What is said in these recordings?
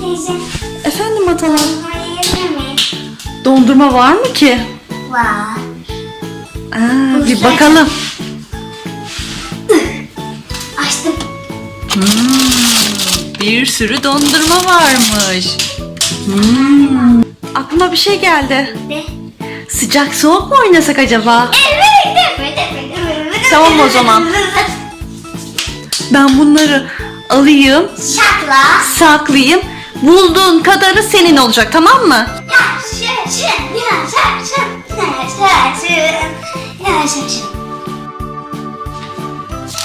Teyze, Efendim mi? Dondurma var mı ki? Var. Aa, bir bakalım. Açtım. Bir sürü dondurma varmış. Hmm. Aklıma bir şey geldi. De. Sıcak soğuk mu oynasak acaba? Evet, evet, evet, evet. Tamam o zaman. Ben bunları alayım, Şakla. saklayayım. Bulduğun kadarı senin olacak tamam mı? Yaşasın, yaşasın, yaşasın, yaşasın.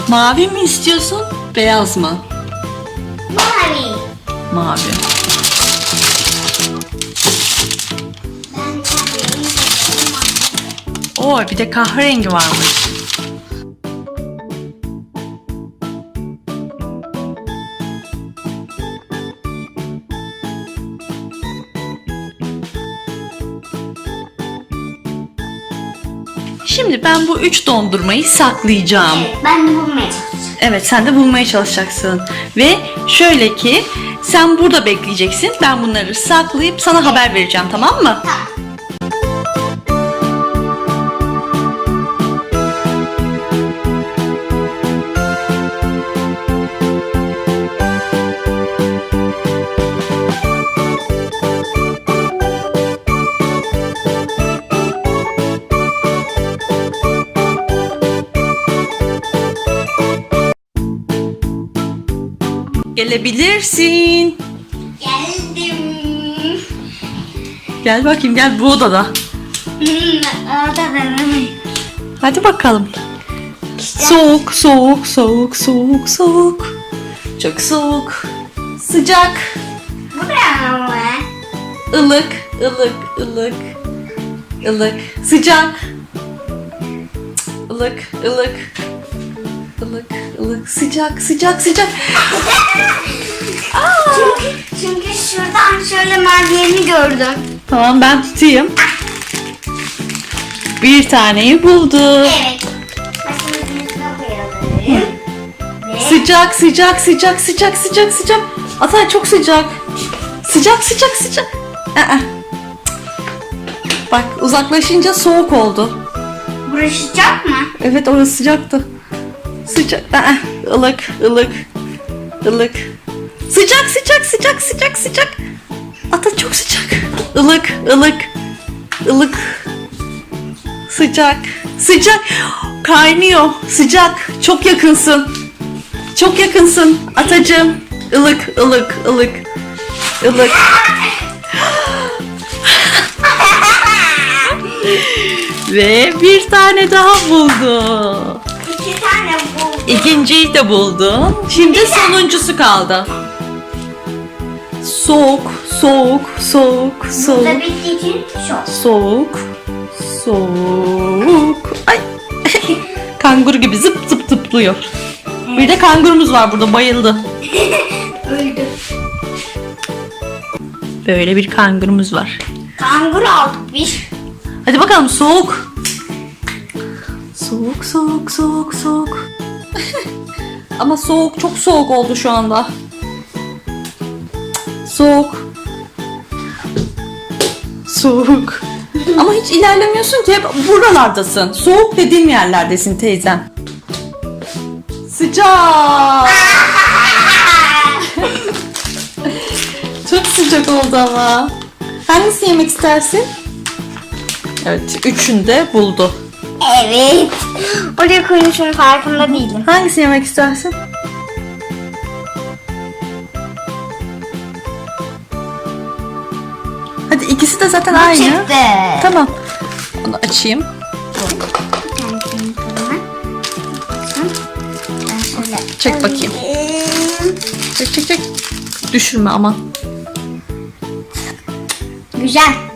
Mavi mi istiyorsun, beyaz mı? Mavi. Mavi. Ben. Oo bir de kahverengi varmış. Şimdi ben bu üç dondurmayı saklayacağım. Evet, ben de bulmaya çalışacağım. Evet sen de bulmaya çalışacaksın. Ve şöyle ki sen burada bekleyeceksin. Ben bunları saklayıp sana haber vereceğim tamam mı? Tamam. Gelebilirsin. Geldim. Gel bakayım gel bu odada. Orada mi? Hadi bakalım. Soğuk, soğuk, soğuk, soğuk, soğuk. Çok soğuk. Sıcak, Buraya mı? ılık, ılık, ılık. ılık, sıcak. ılık, ılık. Ilık, ılık, sıcak, sıcak, sıcak. Çünkü, çünkü şuradan şöyle merdiveni gördüm. Tamam ben tutayım. Bir taneyi buldu. Evet. Masamızın üstüne koyalım. Ve Sıcak, sıcak, sıcak, sıcak, sıcak, sıcak. Atay çok sıcak. Sıcak, sıcak, sıcak. Aa. Bak uzaklaşınca soğuk oldu. burası sıcak mı? Evet orası sıcaktı. Sıcak. Aa, ılık, ılık, ılık. Sıcak, sıcak, sıcak, sıcak, sıcak. Ata çok sıcak. Ilık, ılık, ılık. Sıcak, sıcak. Kaynıyor. Sıcak. Çok yakınsın. Çok yakınsın. Atacığım. Ilık, ılık, ılık, ılık. Ve bir tane daha buldu. İki tane. İkinciyi de buldun. Şimdi sonuncusu kaldı. Soğuk, soğuk, soğuk, soğuk, Burada bittiği için çok. soğuk, soğuk. Ay. Kanguru gibi zıp zıp zıplıyor. Bir de kangurumuz var burada bayıldı. Öldü. Böyle bir kangurumuz var. Kanguru aldık biz. Hadi bakalım soğuk. Soğuk, soğuk, soğuk, soğuk. Ama soğuk, çok soğuk oldu şu anda. Soğuk. Soğuk. Ama hiç ilerlemiyorsun ki hep buralardasın. Soğuk dediğim yerlerdesin teyzem. Sıcak. Çok sıcak oldu ama. Hangisi yemek istersin? Evet, üçünü de buldu. Evet. Oraya koymuşum farkında değilim. Hangisi yemek istersin? Hadi ikisi de zaten aynı. Çıktı. Tamam. Onu açayım. Çek bakayım. Çek çek çek. Düşürme aman. Güzel.